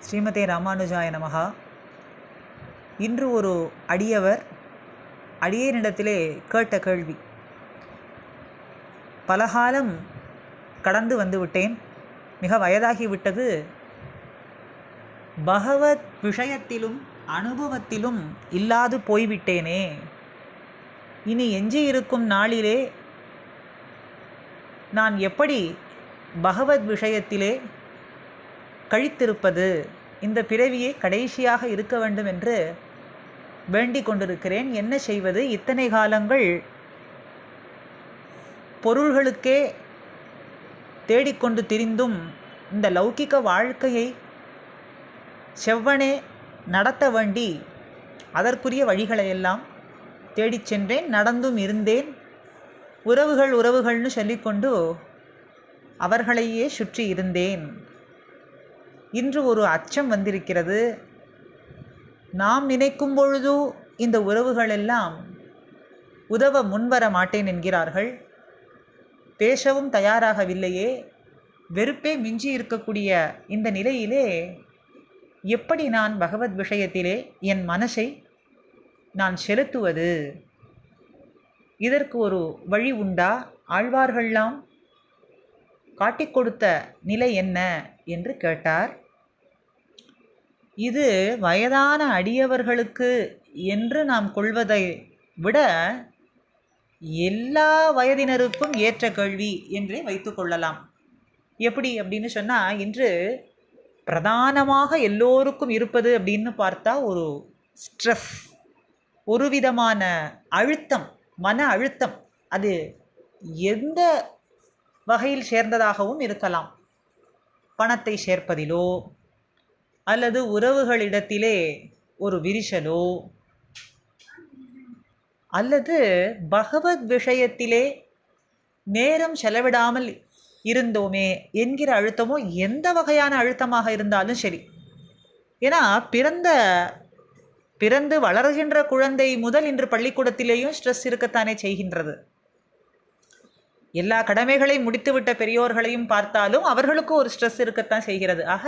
ஸ்ரீமதே ராமானுஜாய நமகா இன்று ஒரு அடியவர் அடியேனிடத்திலே கேட்ட கேள்வி. பலகாலம் கடந்து வந்துவிட்டேன். மிக வயதாகிவிட்டது பகவத் விஷயத்திலும் அனுபவத்திலும் இல்லாது போய்விட்டேனே. இனி எஞ்சி இருக்கும் நாளிலே நான் எப்படி பகவத் விஷயத்திலே கழித்திருப்பது இந்த பிறவியே கடைசியாக இருக்க வேண்டும் என்று வேண்டிக் கொண்டிருக்கிறேன். என்ன செய்வது? இத்தனை காலங்கள் பொருள்களுக்கே தேடிக்கொண்டு திரிந்தும் இந்த லௌகிக வாழ்க்கையை செவ்வனே நடத்த வேண்டி அதற்குரிய வழிகளையெல்லாம் தேடிச் சென்றேன் நடந்தும் இருந்தேன். உறவுகள் உறவுகள்னு சொல்லிக்கொண்டு அவர்களையே சுற்றி இருந்தேன். இன்று ஒரு அச்சம் வந்திருக்கிறது. நாம் நினைக்கும் பொழுது இந்த உறவுகள் எல்லாம் உதவ முன்வர மாட்டேன் என்கிறார்கள். பேசவும் தயாராகவில்லையே. வெறுப்பே மிஞ்சி இருக்கக்கூடிய இந்த நிலையிலே எப்படி நான் பகவத் விஷயத்திலே என் மனசை நான் செலுத்துவது? இதற்கு ஒரு வழி உண்டா? ஆழ்வார்கள்லாம் காட்டிக் கொடுத்த நிலை என்ன? என்று கேட்டார். இது வயதான அடியவர்களுக்கு என்று நாம் கொள்வதை விட எல்லா வயதினருக்கும் ஏற்ற கல்வி என்றே வைத்துக்கொள்ளலாம் எப்படி அப்படின்னு சொன்னால் இன்று பிரதானமாக எல்லோருக்கும் இருப்பது அப்படின்னு பார்த்தா ஒரு ஸ்ட்ரெஸ் ஒரு விதமான அழுத்தம் மன அழுத்தம். அது எந்த வகையில் சேர்ந்ததாகவும் இருக்கலாம். பணத்தை சேர்ப்பதிலோ அல்லது உறவுகளிடத்திலே ஒரு விரிசலோ அல்லது பகவத் விஷயத்திலே நேரம் செலவிடாமல் இருந்தோமே என்கிற அழுத்தமோ எந்த வகையான அழுத்தமாக இருந்தாலும் சரி. ஏன்னா பிறந்த பிறந்து வளர்கின்ற குழந்தை முதல் இன்று பள்ளிக்கூடத்திலேயும் ஸ்ட்ரெஸ் இருக்கத்தானே செய்கின்றது. எல்லா கடமைகளை முடித்துவிட்ட பெரியோர்களையும் பார்த்தாலும் அவர்களுக்கும் ஒரு ஸ்ட்ரெஸ் இருக்கத்தான் செய்கிறது. ஆக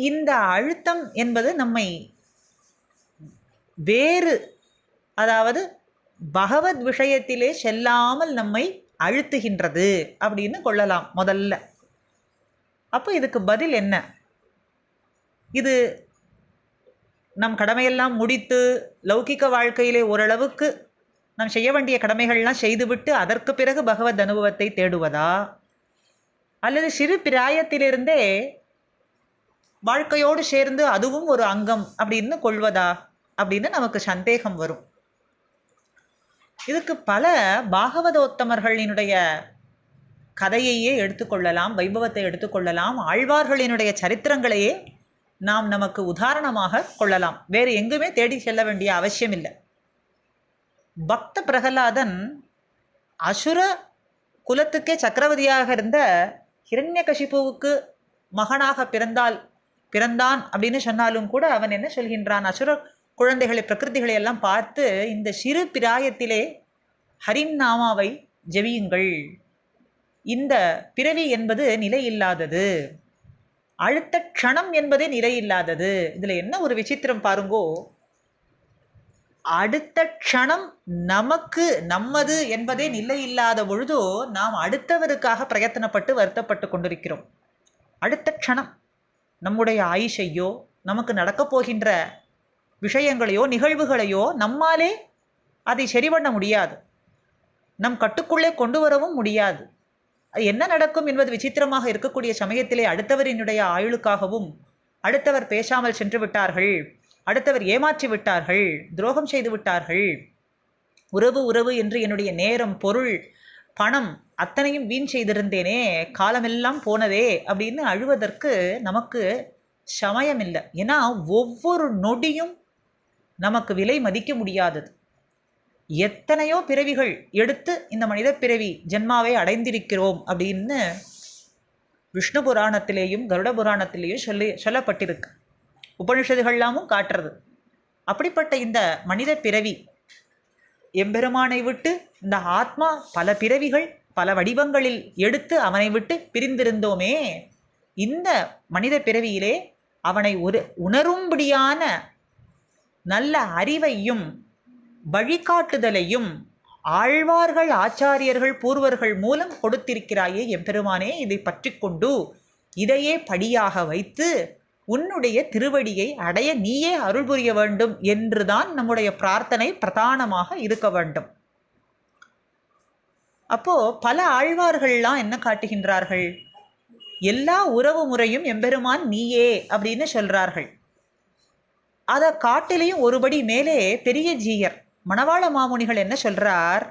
இந்த அழுத்தம் என்பது நம்மை வேறு அதாவது பகவத் விஷயத்திலே செல்லாமல் நம்மை அழுத்துகின்றது அப்படின்னு கொள்ளலாம் முதல்ல. அப்போ இதுக்கு பதில் என்ன? இது நம் கடமையெல்லாம் முடித்து லௌகிக வாழ்க்கையிலே ஓரளவுக்கு நாம் செய்ய வேண்டிய கடமைகள்லாம் செய்துவிட்டு அதற்கு பிறகு பகவத் அனுபவத்தை தேடுவதா? அல்லது சிறு பிராயத்திலிருந்தே வாழ்க்கையோடு சேர்ந்து அதுவும் ஒரு அங்கம் அப்படின்னு கொள்வதா? அப்படின்னு நமக்கு சந்தேகம் வரும். இதுக்கு பல பாகவதோத்தமர்களினுடைய கதையையே எடுத்துக்கொள்ளலாம் வைபவத்தை எடுத்துக்கொள்ளலாம் ஆழ்வார்களினுடைய சரித்திரங்களையே நாம் நமக்கு உதாரணமாக கொள்ளலாம். வேறு எங்குமே தேடி செல்ல வேண்டிய அவசியம் இல்லை பக்த பிரகலாதன் அசுர குலத்துக்கே சக்கரவர்த்தியாக இருந்த ஹிரண்யகசிபுவுக்கு மகனாக பிறந்தால் பிறந்தான் அப்படின்னு சொன்னாலும் கூட அவன் என்ன சொல்கின்றான்? அசுர குழந்தைகளை பிரகிருதிகளை எல்லாம் பார்த்து இந்த சிறு பிராயத்திலே ஹரின் நாமாவை இந்த பிறவி என்பது நிலையில்லாதது. அழுத்த க்ஷணம் என்பதே நிலையில்லாதது. இதில் என்ன ஒரு விசித்திரம் பாருங்கோ. அடுத்த க்ஷணம் நமக்கு நம்மது என்பதே நிலை இல்லாத பொழுதோ நாம் அடுத்தவருக்காக பிரயத்தனப்பட்டு வருத்தப்பட்டு கொண்டிருக்கிறோம். அடுத்த க்ஷணம். நம்முடைய ஆயுஷையோ நமக்கு நடக்கப் போகின்ற விஷயங்களையோ நிகழ்வுகளையோ நம்மாலே அதை சரி பண்ண முடியாது. நம் கட்டுக்குள்ளே கொண்டு வரவும் முடியாது. அது என்ன நடக்கும் என்பது விசித்திரமாக இருக்கக்கூடிய சமயத்திலே அடுத்தவரினுடைய ஆயுளுக்காகவும் அடுத்தவர் பேசாமல் சென்று விட்டார்கள் அடுத்தவர் ஏமாற்றி விட்டார்கள் துரோகம் செய்து விட்டார்கள். உறவு உறவு என்று என்னுடைய நேரம் பொருள் பணம் அத்தனையும் வீண் செய்திருந்தேனே காலமெல்லாம் போனதே அப்படின்னு அழுவதற்கு நமக்கு சமயம் இல்லை ஏன்னா ஒவ்வொரு நொடியும் நமக்கு விலை மதிக்க முடியாதது. எத்தனையோ பிறவிகள் எடுத்து இந்த மனித பிறவி ஜென்மாவை அடைந்திருக்கிறோம் அப்படின்னு விஷ்ணு புராணத்திலேயும் கருட புராணத்திலேயும் சொல்லி சொல்லப்பட்டிருக்கு. உபனிஷதுகள்லாமும் காட்டுறது. அப்படிப்பட்ட இந்த மனித பிறவி எம்பெருமானை விட்டு இந்த ஆத்மா பல பிறவிகள் பல வடிவங்களில் எடுத்து அவனை விட்டு பிரிந்திருந்தோமே இந்த மனித பிறவியிலே அவனை ஒரு உணரும்படியான நல்ல அறிவையும் வழிகாட்டுதலையும் ஆழ்வார்கள் ஆச்சாரியர்கள் பூர்வர்கள் மூலம் கொடுத்திருக்கிறாயே எம்பெருமானே இதை பற்றி கொண்டு இதையே படியாக வைத்து உன்னுடைய திருவடியை அடைய நீயே அருள் புரிய வேண்டும் என்றுதான் நம்முடைய பிரார்த்தனை பிரதானமாக இருக்க வேண்டும். அப்போ பல ஆழ்வார்கள்லாம் என்ன காட்டுகின்றார்கள்? எல்லா உறவு முறையும் எம்பெருமான் நீயே அப்படின்னு சொல்றார்கள். அதை காட்டிலையும் ஒருபடி மேலே பெரிய ஜீயர் மணவாள மாமுனிகள் என்ன சொல்றார்?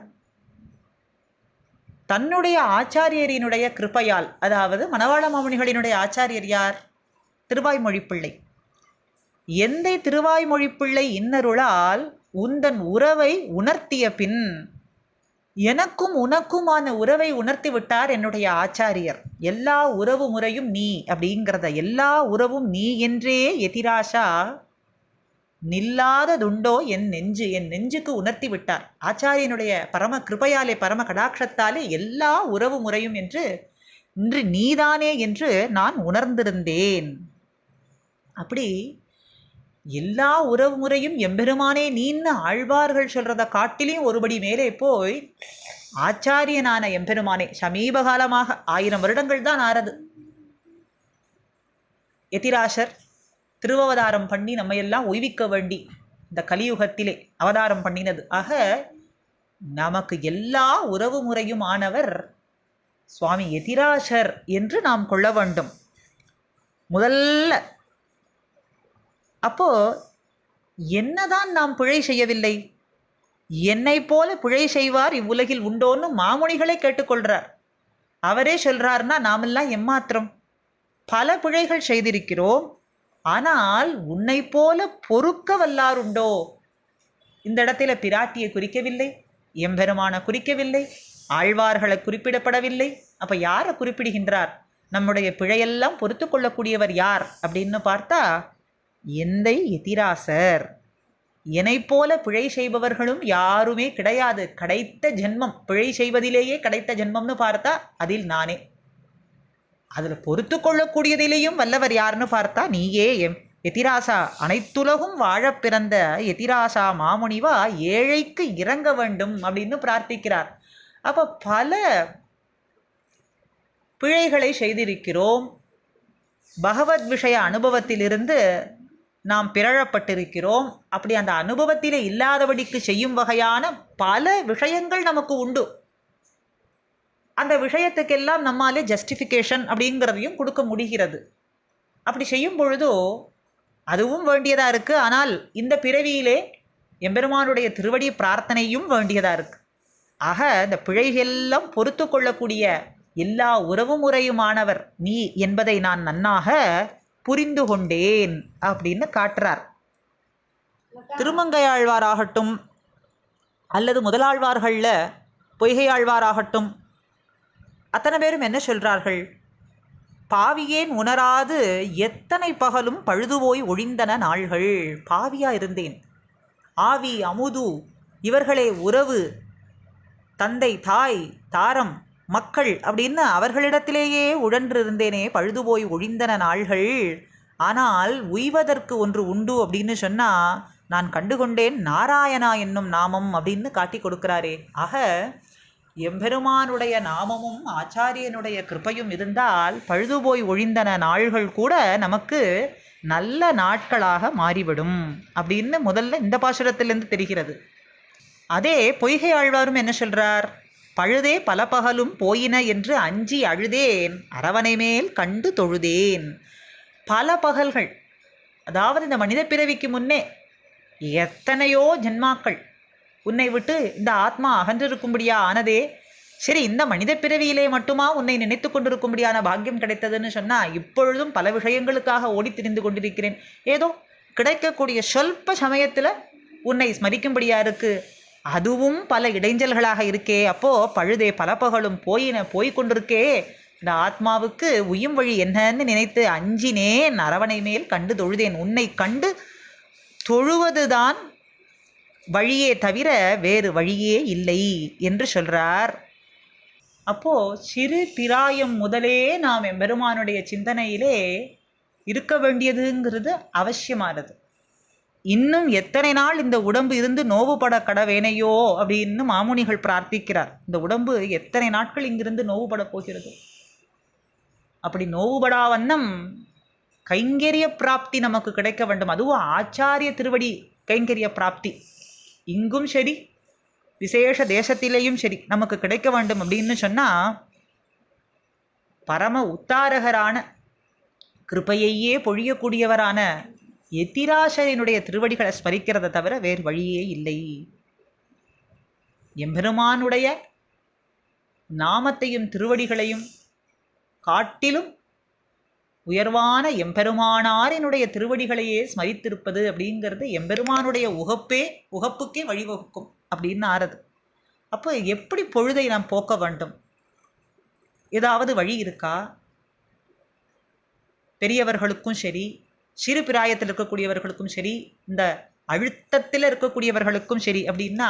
தன்னுடைய ஆச்சாரியரினுடைய கிருப்பையால் அதாவது மணவாள மாமுனிகளினுடைய ஆச்சாரியர் யார்? திருவாய்மொழிப்பிள்ளை எந்தை திருவாய்மொழிப்பிள்ளை இன்னருளால் உந்தன் உறவை உணர்த்திய பின் எனக்கும் உனக்குமான உறவை உணர்த்தி விட்டார் என்னுடைய ஆச்சாரியர். எல்லா உறவு முறையும் நீ அப்படிங்கிறத எல்லா உறவும் நீ என்றே எதிராஷா நில்லாததுண்டோ என் நெஞ்சு என் நெஞ்சுக்கு உணர்த்தி விட்டார். ஆச்சாரியனுடைய பரம கிருபையாலே பரம கடாட்சத்தாலே எல்லா உறவு முறையும் என்று இன்று நீதானே என்று நான் உணர்ந்திருந்தேன். அப்படி எல்லா உறவு முறையும் எம்பெருமானே நீன்னு ஆழ்வார்கள் சொல்கிறத காட்டிலையும் ஒருபடி மேலே போய் ஆச்சாரியனான எம்பெருமானே சமீப காலமாக ஆயிரம் வருடங்கள் தான் ஆறது எதிராசர் திருவவதாரம் பண்ணி நம்ம எல்லாம் ஒய்விக்க வேண்டி இந்த கலியுகத்திலே அவதாரம் பண்ணினது. ஆக நமக்கு எல்லா உறவு முறையும் ஆனவர் சுவாமி எதிராசர் என்று நாம் கொள்ள வேண்டும். முதல்ல அப்போ என்னதான் நாம் பிழை செய்யவில்லை? என்னை போல பிழை செய்வார் இவ்வுலகில் உண்டோன்னு மாமுனிகளே கேட்டுக்கொள்றார். அவரே சொல்றார்னா நாமெல்லாம் எம்மாத்திரம்? பல பிழைகள் செய்திருக்கிறோம் ஆனால் உன்னை போல பொறுக்க வல்லாருண்டோ இந்த இடத்துல பிராட்டியை குறிக்கவில்லை எம்பெருமான குறிக்கவில்லை ஆழ்வார்களை குறிப்பிடப்படவில்லை. அப்ப யாரை குறிப்பிடுகின்றார்? நம்முடைய பிழையெல்லாம் பொறுத்து கொள்ளக்கூடியவர் யார் அப்படின்னு பார்த்தா எந்தை எதிராசர். என்னை போல பிழை செய்பவர்களும் யாருமே கிடையாது. கிடைத்த ஜென்மம் பிழை செய்வதிலேயே கிடைத்த ஜென்மம்னு பார்த்தா அதில் நானே. அதில் பொறுத்து கொள்ளக்கூடியதிலேயும் வல்லவர் யாருன்னு பார்த்தா நீயே. எம். எதிராசா அனைத்துலகும் வாழ பிறந்த எதிராசா மாமுனிவா ஏழைக்கு இறங்க வேண்டும் அப்படின்னு பிரார்த்திக்கிறார். அப்போ பல பிழைகளை செய்திருக்கிறோம். பகவத் விஷய அனுபவத்திலிருந்து நாம் பிறழப்பட்டிருக்கிறோம். அப்படி அந்த அனுபவத்திலே இல்லாதபடிக்கு செய்யும் வகையான பல விஷயங்கள் நமக்கு உண்டு. அந்த விஷயத்துக்கெல்லாம் நம்மாலே ஜஸ்டிஃபிகேஷன் அப்படிங்கிறதையும் கொடுக்க முடிகிறது. அப்படி செய்யும் பொழுதோ அதுவும் வேண்டியதாக இருக்குது ஆனால் இந்த பிறவியிலே எம்பெருமானுடைய திருவடி பிரார்த்தனையும் வேண்டியதாக இருக்குது ஆக இந்த பிழைகளெல்லாம் பொறுத்து கொள்ளக்கூடிய எல்லா உறவு முறையுமானவர் நீ என்பதை நான் நன்னாக புரிந்து கொண்டேன் அப்படின்னு காட்டுறார். திருமங்கையாழ்வாராகட்டும் அல்லது முதலாழ்வார்களில் பொய்கையாழ்வாராகட்டும் அத்தனை பேரும் என்ன சொல்றார்கள்? பாவியேன் உணராது எத்தனை பகலும் பழுதுபோய் ஒழிந்தன நாள்கள். பாவியா இருந்தேன். ஆவி அமுது இவர்களே உறவு தந்தை தாய் தாரம் மக்கள் அப்படின்னு அவர்களிடத்திலேயே உழன்றிருந்தேனே பழுதுபோய் ஒழிந்தன நாள்கள். ஆனால் உய்வதற்கு ஒன்று உண்டு அப்படின்னு சொன்னால் நான் கண்டுகொண்டேன் நாராயணா என்னும் நாமம் அப்படின்னு காட்டி கொடுக்கிறாரே. ஆக எம்பெருமானுடைய நாமமும் ஆச்சாரியனுடைய கிருபையும் இருந்தால் பழுதுபோய் ஒழிந்தன நாள்கள் கூட நமக்கு நல்ல நாட்களாக மாறிவிடும் அப்படின்னு முதல்ல இந்த பாசுரத்திலிருந்து தெரிகிறது. அதே பொய்கை ஆழ்வாரும் என்ன சொல்கிறார் பழுதே பல பகலும் போயின என்று அஞ்சி அழுதேன் அரவணை மேல் கண்டு தொழுதேன். பல பகல்கள் அதாவது இந்த மனித பிறவிக்கு முன்னே எத்தனையோ ஜென்மாக்கள் உன்னை விட்டு இந்த ஆத்மா அகன்றிருக்கும்படியா ஆனதே சரி இந்த மனித பிறவியிலே மட்டுமா உன்னை நினைத்து கொண்டிருக்கும்படியான பாக்கியம் கிடைத்ததுன்னு சொன்னால் இப்பொழுதும் பல விஷயங்களுக்காக ஓடி திரிந்து கொண்டிருக்கிறேன். ஏதோ கிடைக்கக்கூடிய சொல்ப சமயத்தில் உன்னை ஸ்மரிக்கும்படியா இருக்குது அதுவும் பல இடைஞ்சல்களாக இருக்கே. அப்போ பழுதே பல பகலும் போயின போய் கொண்டிருக்கே இந்த ஆத்மாவுக்கு உயும் வழி என்னன்னு நினைத்து அஞ்சினே அரவணை மேல் கண்டு தொழுதேன். உன்னை கண்டு தொழுவதுதான் வழியே தவிர வேறு வழியே இல்லை என்று சொல்றார். அப்போ சிறு பிராயம் முதலே நாம் எம்பெருமானுடைய சிந்தனையிலே இருக்க வேண்டியதுங்கிறது அவசியமானது. இன்னும் எத்தனை நாள் இந்த உடம்பு இருந்து நோவுபட கடவேனையோ அப்படின்னு மாமுனிகள் பிரார்த்திக்கிறார். இந்த உடம்பு எத்தனை நாட்கள் இங்கிருந்து நோவுபட போகிறது? அப்படி நோவுபடா வண்ணம் கைங்கரிய பிராப்தி நமக்கு கிடைக்க வேண்டும். அதுவும் ஆச்சாரிய திருவடி கைங்கரிய பிராப்தி. இங்கும் சரி விசேஷ தேசத்திலேயும் சரி நமக்கு கிடைக்க வேண்டும் அப்படின்னு சொன்னால் பரம உத்தாரகரான கிருபையையே பொழியக்கூடியவரான எத்திராசரியனுடைய திருவடிகளை ஸ்மரிக்கிறத தவிர வேறு வழியே இல்லை. எம்பெருமானுடைய நாமத்தையும் திருவடிகளையும் காட்டிலும் உயர்வான எம்பெருமானாரினுடைய திருவடிகளையே ஸ்மரித்திருப்பது அப்படிங்கிறது எம்பெருமானுடைய உகப்பே உகப்புக்கே வழிவகுக்கும் அப்படின்னு ஆறுது. அப்போ எப்படி பொழுதை நாம் போக்க வேண்டும்? ஏதாவது வழி இருக்கா? பெரியவர்களுக்கும் சரி சிறு பிராயத்தில் இருக்கக்கூடியவர்களுக்கும் சரி இந்த அழுத்தத்தில் இருக்கக்கூடியவர்களுக்கும் சரி அப்படின்னா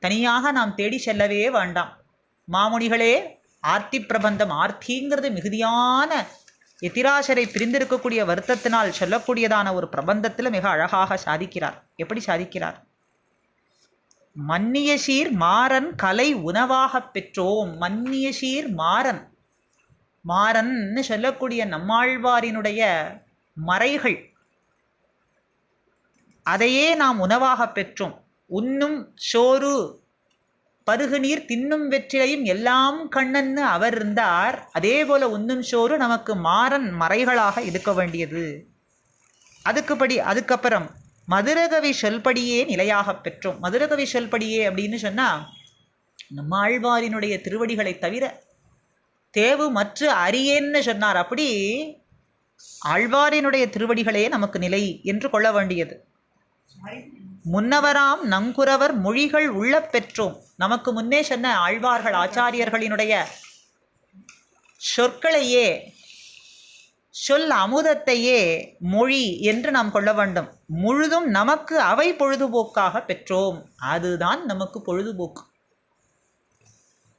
தனியாக நாம் தேடி செல்லவே வேண்டாம். மாமுனிகளே ஆர்த்தி பிரபந்தம் ஆர்த்திங்கிறது மிகுதியான எத்திராசரை பிரிந்திருக்கக்கூடிய வருத்தத்தினால் சொல்லக்கூடியதான ஒரு பிரபந்தத்தில் மிக அழகாக சாதிக்கிறார். எப்படி சாதிக்கிறார்? மன்னிய சீர் மாறன் கலை உணவாகப் பெற்றோம். மன்னிய சீர் மாறன். மாறன்னு சொல்லக்கூடிய நம்மாழ்வாரினுடைய மறைகள். அதையே நாம் உணவாகப் பெற்றோம். உண்ணும் சோறு பருகு நீர் தின்னும் வெற்றிலையும் எல்லாம் கண்ணன்னு அவர் இருந்தார். அதே போல உண்ணும் சோறு நமக்கு மாறன் மறைகளாக இருக்க வேண்டியது. அதுக்குப்படி அதுக்கப்புறம் மதுரகவி சொல்படியே நிலையாகப் பெற்றோம். மதுரகவி சொல்படியே அப்படின்னு சொன்னால் நம்ம ஆழ்வாரினுடைய திருவடிகளை தவிர தேவு மற்ற அரியேன்னு சொன்னார். அப்படி ஆழ்வாரினுடைய திருவடிகளே நமக்கு நிலை என்று கொள்ள வேண்டியது. முன்னவராம் நங்குரவர் மொழிகள் உள்ள பெற்றோம். நமக்கு முன்னே சொன்ன ஆழ்வார்கள் ஆச்சாரியர்களினுடைய சொற்களையே சொல் அமுதத்தையே மொழி என்று நாம் கொள்ள வேண்டும். முழுதும் நமக்கு அவை பொழுதுபோக்காக பெற்றோம். அதுதான் நமக்கு பொழுதுபோக்கு.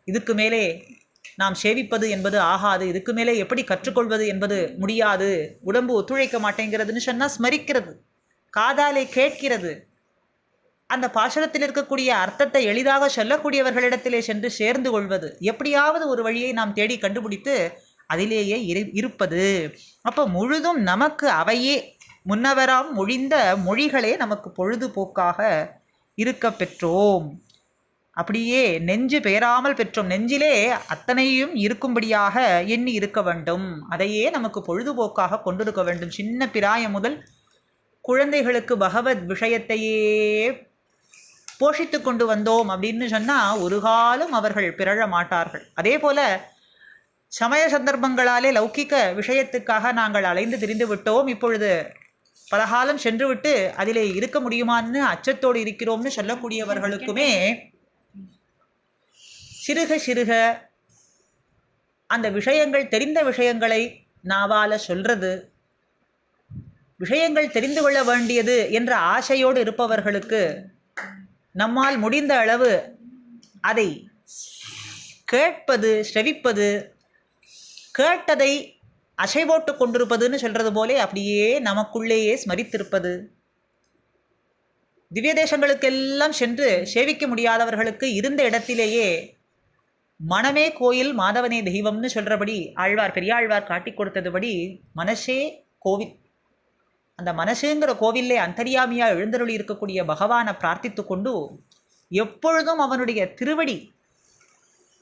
இதுக்கு மேலே நாம் சேவிப்பது என்பது ஆகாது இதுக்கு மேலே எப்படி கற்றுக்கொள்வது என்பது முடியாது. உடம்பு ஒத்துழைக்க மாட்டேங்கிறதுன்னு சொன்னால் ஸ்மரிக்கிறது காதாலே கேட்கிறது. அந்த பாசனத்தில் இருக்கக்கூடிய அர்த்தத்தை எளிதாக சொல்லக்கூடியவர்களிடத்திலே சென்று சேர்ந்து கொள்வது. எப்படியாவது ஒரு வழியை நாம் தேடி கண்டுபிடித்து அதிலேயே இரு இருப்பது. அப்போ முழுதும் நமக்கு அவையே முன்னவராம் மொழிந்த மொழிகளே நமக்கு பொழுதுபோக்காக இருக்க பெற்றோம். அப்படியே நெஞ்சு பெயராமல் பெற்றோம். நெஞ்சிலே அத்தனையும் இருக்கும்படியாக எண்ணி இருக்க வேண்டும். அதையே நமக்கு பொழுதுபோக்காக கொண்டிருக்க வேண்டும். சின்ன பிராயம் முதல் குழந்தைகளுக்கு பகவத் விஷயத்தையே போஷித்து கொண்டு வந்தோம் அப்படின்னு சொன்னால் ஒரு காலம் அவர்கள் பிறழ மாட்டார்கள். அதே போல சமய சந்தர்ப்பங்களாலே லௌகிக்க விஷயத்துக்காக நாங்கள் அலைந்து திரிந்து விட்டோம். இப்பொழுது பலகாலம் சென்றுவிட்டு அதிலே இருக்க முடியுமான்னு அச்சத்தோடு இருக்கிறோம்னு சொல்லக்கூடியவர்களுக்குமே சிறுக சிறுக அந்த விஷயங்கள் தெரிந்த விஷயங்களை நாவால சொல்றது விஷயங்கள் தெரிந்து கொள்ள வேண்டியது என்ற ஆசையோடு இருப்பவர்களுக்கு நம்மால் முடிந்த அளவு அதை கேட்பது செவிப்பது கேட்டதை அசைவோட்டு கொண்டிருப்பதுன்னு சொல்கிறது போலே அப்படியே நமக்குள்ளேயே ஸ்மரித்திருப்பது. திவ்ய தேசங்களுக்கெல்லாம் சென்று சேவிக்க முடியாதவர்களுக்கு இருந்த இடத்திலேயே மனமே கோயில் மாதவனே தெய்வம்னு சொல்கிறபடி ஆழ்வார் பெரியாழ்வார் காட்டி கொடுத்ததுபடி மனசே கோவில். அந்த மனசுங்கிற கோவிலே அந்தரியாமியாக எழுந்தருளி இருக்கக்கூடிய பகவானை பிரார்த்தித்து கொண்டு எப்பொழுதும் அவனுடைய திருவடி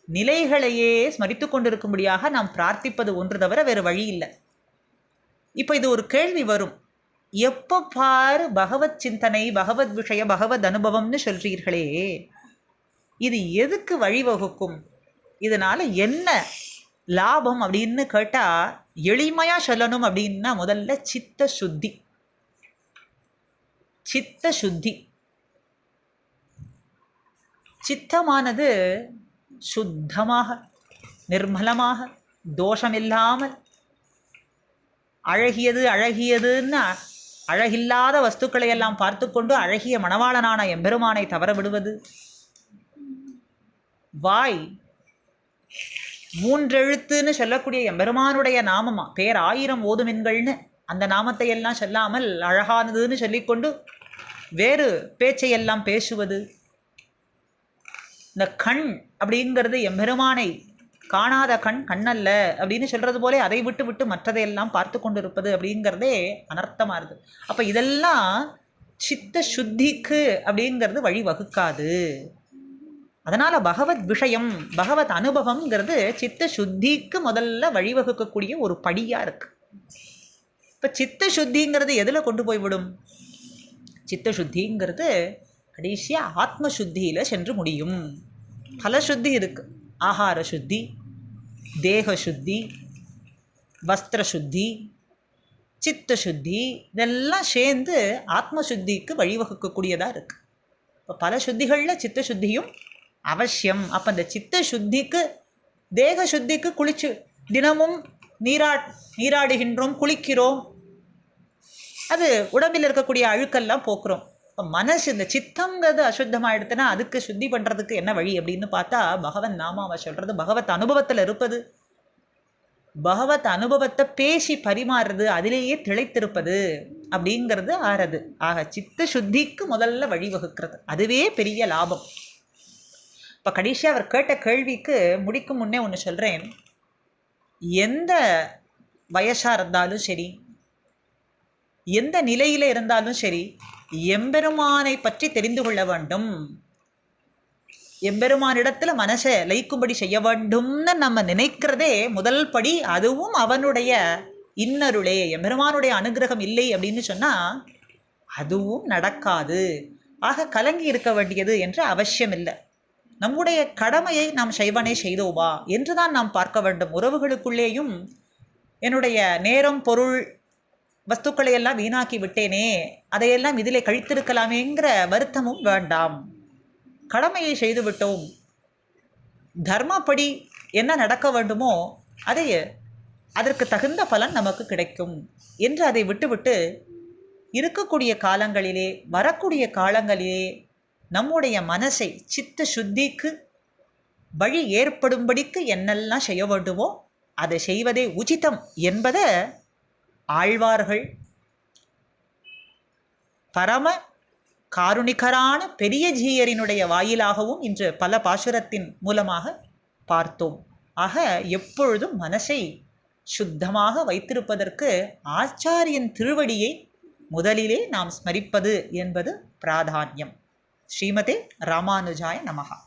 நிலைகளையே ஸ்மரித்து கொண்டிருக்கும்படியாக நாம் பிரார்த்திப்பது ஒன்று தவிர வேறு வழி இல்லை. இப்போ இது ஒரு கேள்வி வரும். எப்போ பார் பகவத் சிந்தனை பகவத் விஷய பகவத் அனுபவம்னு சொல்கிறீர்களே இது எதுக்கு வழிவகுக்கும்? இதனால் என்ன லாபம் அப்படின்னு கேட்டால் எளிமையாக சொல்லணும் அப்படின்னா முதல்ல சித்த சுத்தி சித்த சுத்தி சித்தமானது சுத்தமாக நிர்மலமாக தோஷமில்லாமல் அழகியது அழகியதுன்னு அழகில்லாத வஸ்துக்களை எல்லாம் பார்த்து கொண்டு அழகிய மணவாளனான எம்பெருமானை தவற விடுவது. வாய் மூன்றெழுத்துன்னு சொல்லக்கூடிய எம்பெருமானுடைய நாமமா? பேர் ஆயிரம் ஓதுமென்கள்னு. அந்த நாமத்தை எல்லாம் சொல்லாமல் அழகானதுன்னு சொல்லிக்கொண்டு வேறு பேச்சையெல்லாம் பேசுவது. இந்த கண் அப்படிங்கிறது எம்பெருமானை காணாத கண் கண்ணல்ல அப்படின்னு சொல்கிறது போலே அதை விட்டு விட்டு மற்றதையெல்லாம் பார்த்து கொண்டு இருப்பது அப்படிங்கிறதே அனர்த்தமாக இருக்கு அப்போ இதெல்லாம் சித்த சுத்திக்கு அப்படிங்கிறது வழி வகுக்காது அதனால் பகவத் விஷயம் பகவத் அனுபவம்ங்கிறது சித்த சுத்திக்கு முதல்ல வழிவகுக்கக்கூடிய ஒரு படியாக இருக்குது இப்போ சித்த சுத்திங்கிறது எதில் கொண்டு போய்விடும் சித்த சுத்திங்கிறது கடைசியாக ஆத்ம சுத்தியில் சென்று முடியும். பல சுத்தி இருக்குது ஆகார சுத்தி தேக சுத்தி வஸ்திர சுத்தி சித்த சுத்தி இதெல்லாம் சேர்ந்து ஆத்ம சுத்திக்கு வழிவகுக்கக்கூடியதாக இருக்குது இப்போ பல சுத்திகளில் சித்த சுத்தியும் அவசியம். அப்போ இந்த சித்த சுத்திக்கு தேக சுத்திக்கு குளிச்சு தினமும் நீரா நீராடுகின்றோம் குளிக்கிறோம். அது உடம்பில் இருக்கக்கூடிய அழுக்கெல்லாம் போக்குறோம். இப்போ மனசு இந்த சித்தங்கிறது அசுத்தமாகிடுதுன்னா அதுக்கு சுத்தி பண்ணுறதுக்கு என்ன வழி அப்படின்னு பார்த்தா பகவன் நாமாவை சொல்கிறது பகவத் அனுபவத்தில் இருப்பது. பகவத் அனுபவத்தை பேசி பரிமாறுறது அதிலேயே திளைத்திருப்பது அப்படிங்கிறது ஆறது. ஆக சித்த சுத்திக்கு முதல்ல வழிவகுக்கிறது. அதுவே பெரிய லாபம். இப்போ கடைசியாக அவர் கேட்ட கேள்விக்கு முடிக்கும் முன்னே ஒன்று சொல்கிறேன் எந்த வயசாக இருந்தாலும் சரி எந்த நிலையில் இருந்தாலும் சரி எம்பெருமானை பற்றி தெரிந்து கொள்ள வேண்டும். எம்பெருமானிடத்தில் மனசை லயிக்கும்படி செய்ய வேண்டும்னு நம்ம நினைக்கிறதே முதல் படி அதுவும் அவனுடைய இன்னருளே. எம்பெருமானுடைய அனுகிரகம் இல்லை அப்படின்னு சொன்னால் அதுவும் நடக்காது. ஆக கலங்கி இருக்க வேண்டியது என்று அவசியம் இல்லை நம்முடைய கடமையை நாம் செய்வனே செய்தோவா என்றுதான் நாம் பார்க்க வேண்டும். உறவுகளுக்குள்ளேயும் என்னுடைய நேரம் பொருள் வஸ்துக்களை எல்லாம் வீணாக்கி விட்டேனே அதையெல்லாம் இதிலே கழித்திருக்கலாமேங்கிற வருத்தமும் வேண்டாம். கடமையை செய்து விட்டோம் தர்மப்படி என்ன நடக்க வேண்டுமோ அதை அதற்கு தகுந்த பலன் நமக்கு கிடைக்கும் என்று அதை விட்டுவிட்டு இருக்கக்கூடிய காலங்களிலே வரக்கூடிய காலங்களிலே நம்முடைய மனசை சித்த சுத்திக்கு வழி ஏற்படும்படிக்கு என்னெல்லாம் செய்ய வேண்டுமோ அதை செய்வதே உச்சிதம் என்பதை ஆழ்வார்கள் பரம காருணிகரான பெரிய ஜீயரினுடைய வாயிலாகவும் இன்று பல பாசுரத்தின் மூலமாக பார்த்தோம். ஆக எப்பொழுதும் மனசை சுத்தமாக வைத்திருப்பதற்கு ஆச்சாரியன் திருவடியை முதலிலே நாம் ஸ்மரிப்பது என்பது பிராதானியம். ஸ்ரீமதே ராமானுஜாய நமகா